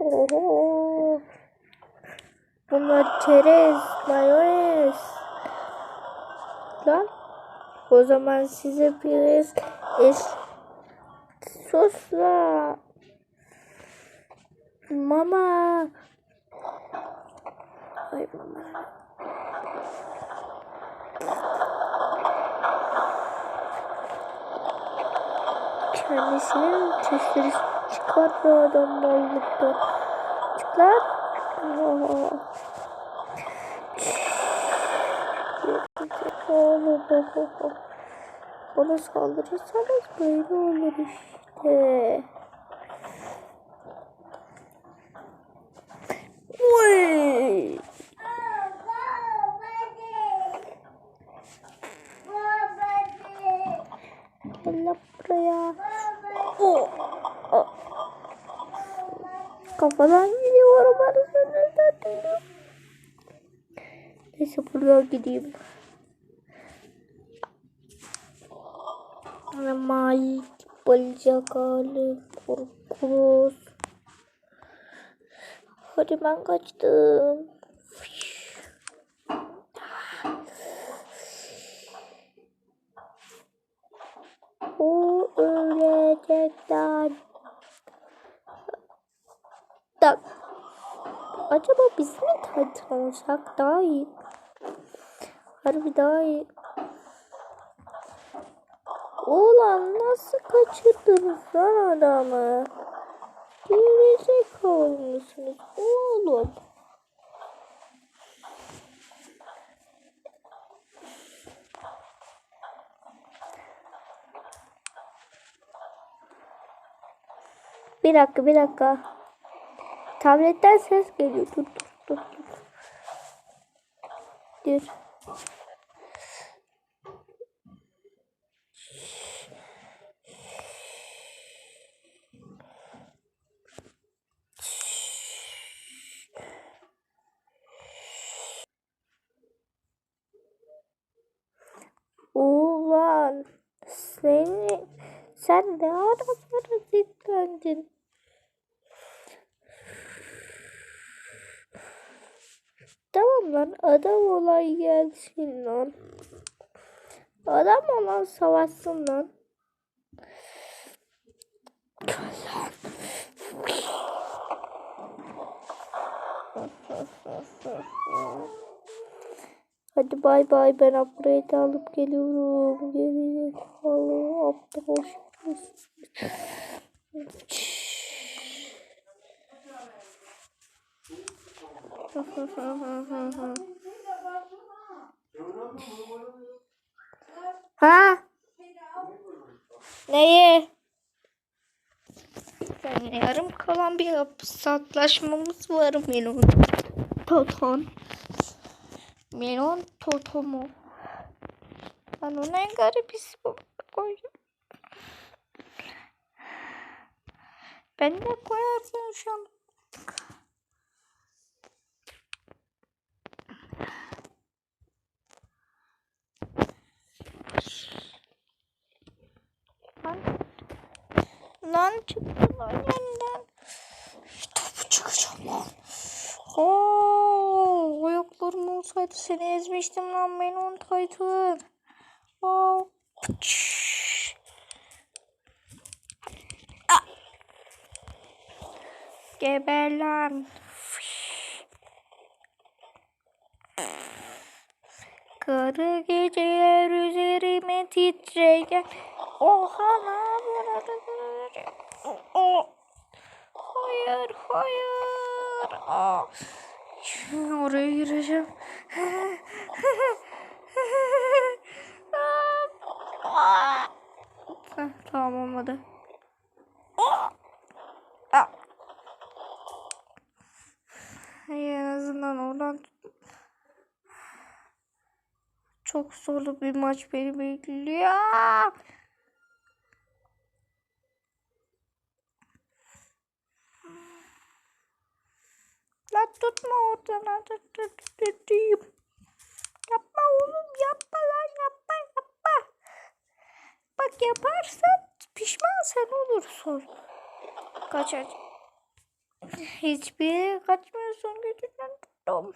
Oho. Bunlar çerez, mayonez. Lan. O zaman size biraz es sosla. Mama. Ay mama. Kendisinin sesleri çıkartıyor adamlar burada. Çık lan. Oha. Oğlum baba. Ona saldırırsanız böyle olur işte. Uy. Gel buraya. Oh. Oh. Kafadan gidiyorum arasını satayım. Neyse buradan gideyim. May balıcak hali korkunç. Hadi ben kaçtım. O. Tak. Acaba biz mi Olsak daha iyi? Harbi daha iyi. Ulan nasıl kaçırdınız lan adamı? Gerizekalı mısınız oğlum? Bir dakika bir dakika. Tabletten ses geliyor. Dur dur dur Dur. Ulan seni sen ne ara parazitlendin? Tamam lan adam olay gelsin lan. Adam olan savaşsın lan. Hadi bay bay ben upgrade alıp geliyorum. Gerizekalı aptal ha? Neyi? Yani yarım kalan bir satlaşmamız var Melon. Toton. Melon totomu. Ben ona en garip ismi koydum. Ben de koyarsın şu an. Lan, lan çıktı lan yeniden. Topu çıkacağım lan. Oo, ayaklarım olsaydı seni ezmiştim lan beni on Titan. Oo. Ah. Geber lan. Karı geceler üzerime titreyen Oha ne yapıyorsun? Oh. Hayır hayır. Aa. Şimdi oraya gireceğim. Tamam olmadı. Aa. İyi, en azından oradan çok zorlu bir maç beni bekliyor. La tutma oradan hadi tutayım. Yapma oğlum yapma lan yapma yapma. Bak yaparsan pişman sen olursun. Kaç aç. Hiçbir kaçmıyorsun götünden tuttum.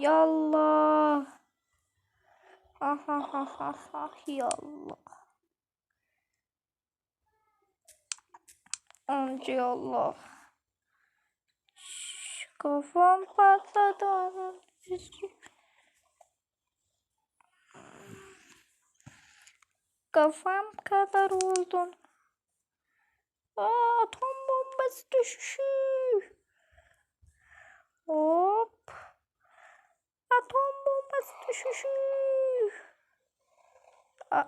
Yallah. Aha ha ha ha yallah. Amca yallah. Kafam patladı. anam. Kafam kadar oldun. Aa, atom bombası düşüşü. Hop. Bombası düşüşü. A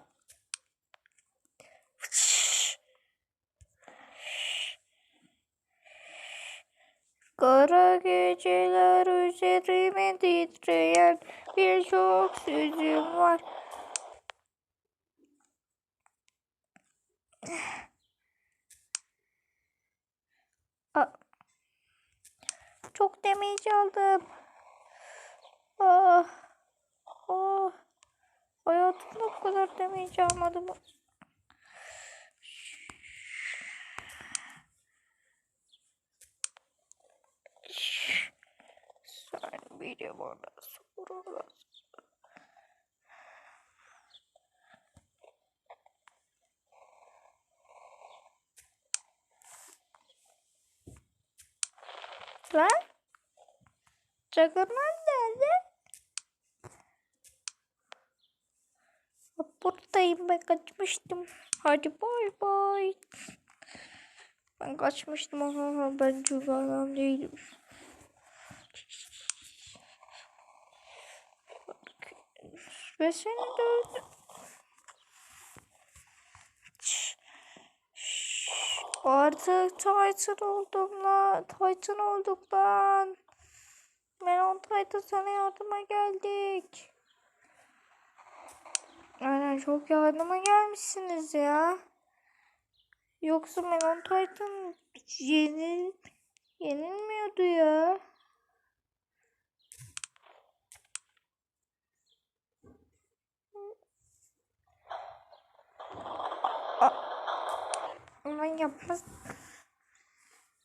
Kara geceler üzerime titreyen birçok sözüm var. Çok damage aldım. Ah. Ah. Hayatımda bu kadar damage almadım. Sen bir de bana sorarlar. Lan? Juggernaut Buradayım ben kaçmıştım. Hadi bay bay. Ben kaçmıştım ama ben Juggernaut değilim. Ve seni de öldüm. Artık Titan oldum lan. Titan olduk lan. Melon Titan sana yardıma geldik. Aynen çok yardıma gelmişsiniz ya. Yoksa Melon Titan yenil, yenilmiyordu ya. Aman yapma.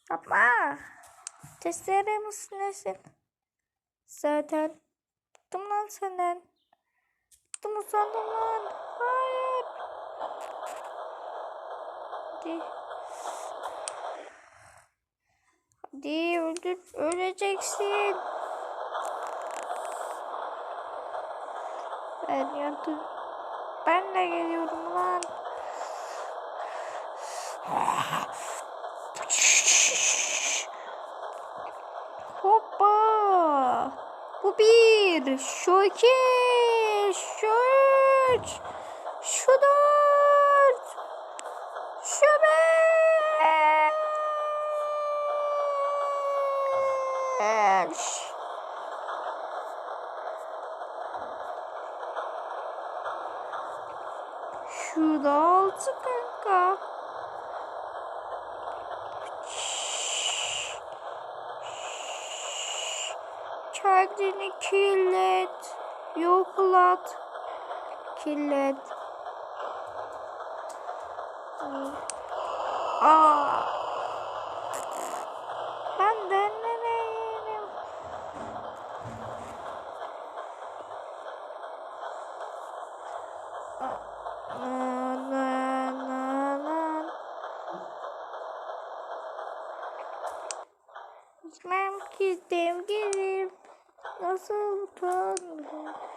Yapma. Testere misin nesin? Zaten bıktım lan senden. Bıktım usandım lan. Hayır. Hadi. Hadi öldür. Öleceksin. Ben yandım. Ben de geliyorum lan. Hoppa. Bu bir. Şu iki. Üç. Şu dört. Şu beş. Şu da altı kanka. Kendini kirlet. Yoklat. Kirlet. Aa. Ben de nereyim? Na, na, na, na. Gitmem ki sevgilim. Nasıl utandım.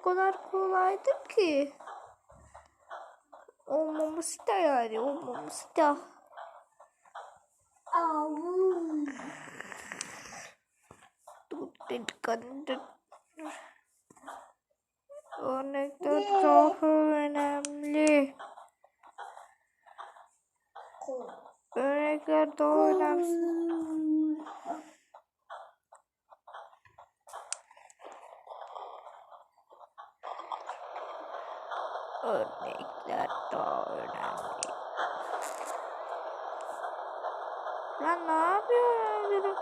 O kadar kolaydı ki. Olmaması da yani olmaması da. Dur delikanlı. Örnekler çok önemli. Örnekler daha önemli. Örnekler daha önemli. Lan ne yapıyor? Biri?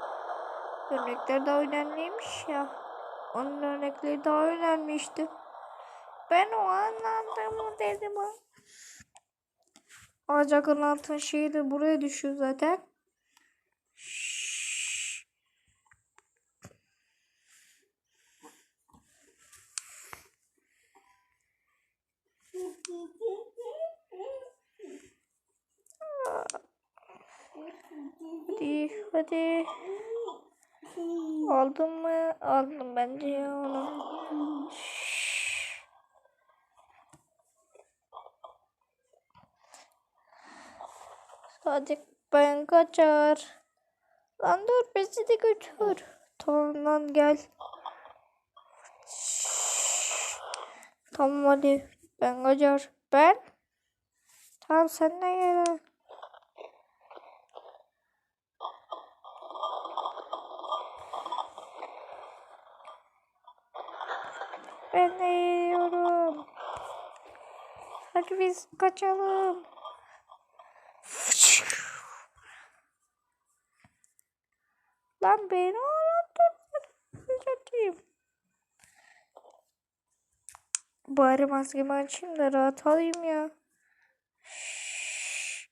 Örnekler daha önemliymiş ya. Onun örnekleri daha önemliydi. Ben o anlamda dedim ha. Ağacakın altın şeyi de buraya düşüyor zaten. Şşş. Hadi hadi. Aldın mı? Aldım bence onu. Şşş. Hadi ben kaçar. Lan dur bizi de götür. Tamam lan gel. Tamam hadi ben kaçar. Ben? Tamam sen de gel. Yiyorum. Hadi biz kaçalım. Lan beni anlattın. Bari maskemi açayım da rahat alayım ya. Şşş.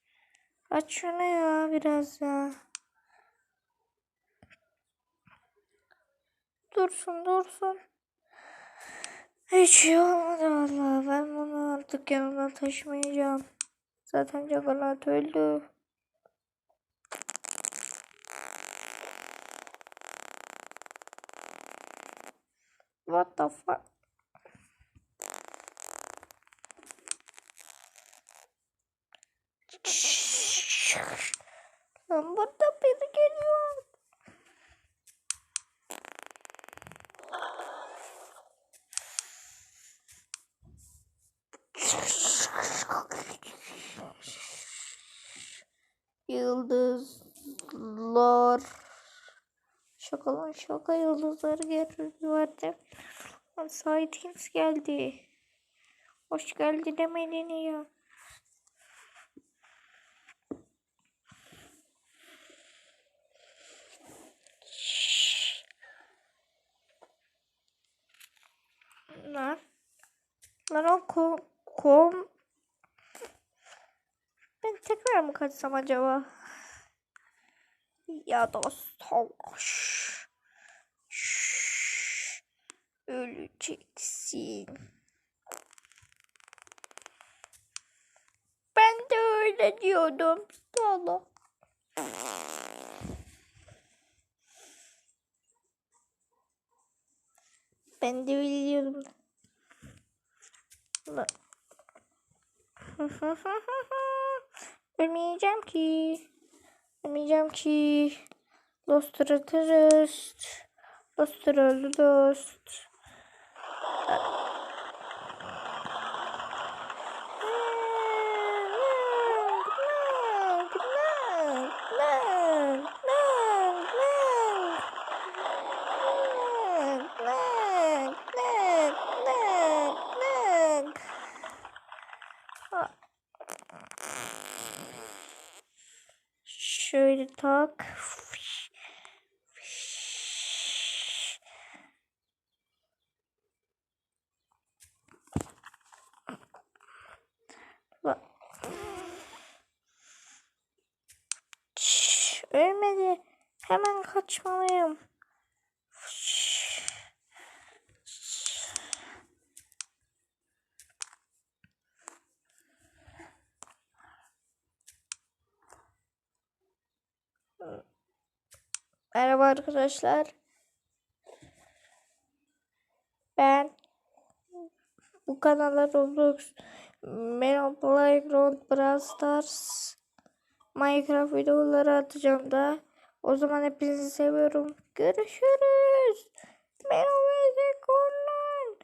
Aç şunu ya biraz ya. Dursun dursun. Hiç şey olmadı valla. Ben bunu artık yanımda taşımayacağım. Zaten Juggernaut öldü. What the fuck? Lan burada biri geliyor. Yıldızlar. Şaka lan şaka yıldızları görüyordu. Lan Sightings geldi. Hoş geldi demedin ya. Lan. Lan o kom, kom ben tekrar mı kaçsam acaba? Ya da savaş. Şşş. Öleceksin. Ben de öyle diyordum. Allah. Ben de. Lan. Ölmeyeceğim ki. Ölmeyeceğim ki. Dostlar atarız. Dostlar öldü dost. Şöyle tak. Şşş, ölmedi. Hemen kaçmalıyım. Merhaba arkadaşlar. Ben bu kanala Roblox, Metal Playground, Brawl Stars, Minecraft videoları atacağım da. O zaman hepinizi seviyorum. Görüşürüz. Merhaba Korlan.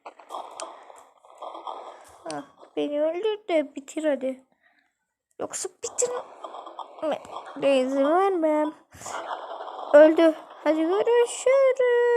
Ah, beni öldür de bitir hadi. Yoksa bitir. Ne izin vermem. Öldü. Hadi görüşürüz.